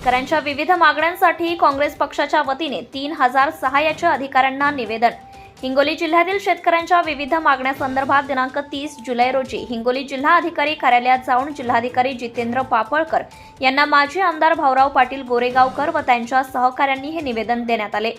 शेतकऱ्यांच्या विविध मागण्यांसाठी काँग्रेस पक्षाच्या वतीने तीन हजार सहाय्याच्या अधिकाऱ्यांना निवेदन. हिंगोली जिल्ह्यातील शेतकऱ्यांच्या विविध मागण्यासंदर्भात दिनांक तीस जुलै रोजी हिंगोली जिल्हा अधिकारी कार्यालयात जाऊन जिल्हाधिकारी जितेंद्र पापळकर यांना माजी आमदार भाऊराव पाटील गोरेगावकर व त्यांच्या सहकाऱ्यांनी हे निवेदन देण्यात आले.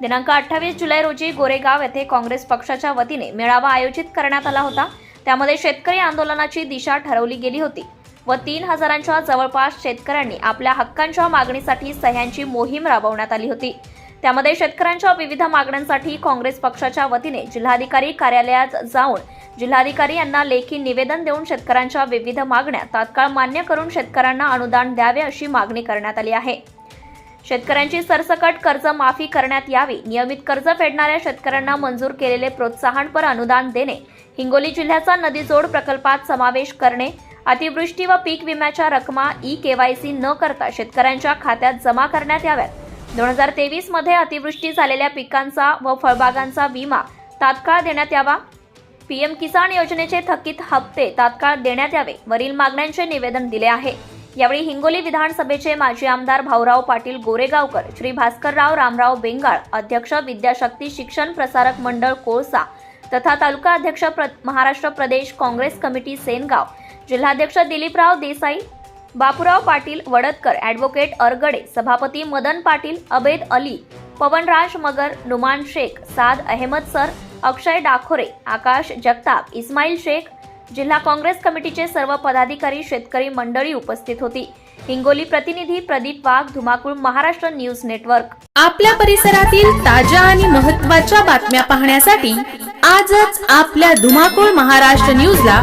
दिनांक अठ्ठावीस जुलै रोजी गोरेगाव येथे काँग्रेस पक्षाच्या वतीने मेळावा आयोजित करण्यात आला होता. त्यामध्ये शेतकरी आंदोलनाची दिशा ठरवली गेली होती. व तीन हजारांच्या जवळपास शेतकऱ्यांनी आपल्या हक्कांच्या मागणीसाठी सह्यांची मोहीम राबवण्यात आली होती. त्यामध्ये शेतकऱ्यांच्या विविध मागण्यांसाठी काँग्रेस पक्षाच्या वतीने जिल्हाधिकारी कार्यालयात जाऊन जिल्हाधिकारी यांना लेखी निवेदन देऊन शेतकऱ्यांच्या विविध मागण्या तात्काळ मान्य करून शेतकऱ्यांना अनुदान द्यावे अशी मागणी करण्यात आली आहे. शेतकऱ्यांची सरसकट कर्ज माफी करण्यात यावी नियमित कर्ज फेडणाऱ्या शेतकऱ्यांना मंजूर केलेले प्रोत्साहनपर अनुदान देणे हिंगोली जिल्ह्याचा नदीजोड प्रकल्पात समावेश करणे अतिवृष्टी व पीक विम्याच्या रकमा ई केवायसी न करता शेतकऱ्यांच्या खात्यात जमा करण्यात याव्यात. दोन हजार तेवीसमध्ये अतिवृष्टी झालेल्या पिकांचा व फळबागांचा विमा तात्काळ देण्यात यावा. पीएम किसान योजनेचे थकीत हप्ते तात्काळ देण्यात यावे वरील मागण्यांचे निवेदन दिले आहे. यावेळी हिंगोली विधानसभेचे माजी आमदार भाऊराव पाटील गोरेगावकर श्री भास्करराव रामराव बेंगाळ अध्यक्ष विद्याशक्ती शिक्षण प्रसारक मंडळ कोळसा तथा तालुका अध्यक्ष प्र महाराष्ट्र प्रदेश काँग्रेस कमिटी सेनगाव जिल्हाध्यक्ष दिलीपराव देसाई बापूराव पाटील वडदकर ॲडव्होकेट अरगडे सभापती मदन पाटील अबेद अली पवनराज मगर नुमान शेख साद अहमद सर अक्षय डाखोरे आकाश जगताप इस्माईल शेख जिल्हा काँग्रेस कमिटीचे सर्व पदाधिकारी शेतकरी मंडळी उपस्थित होती. हिंगोली प्रतिनिधी प्रदीप वाघ धुमाकूळ महाराष्ट्र न्यूज नेटवर्क. आपल्या परिसरातील ताज्या आणि महत्त्वाच्या बातम्या पाहण्यासाठी आजच आपल्या धुमाकूळ महाराष्ट्र न्यूजला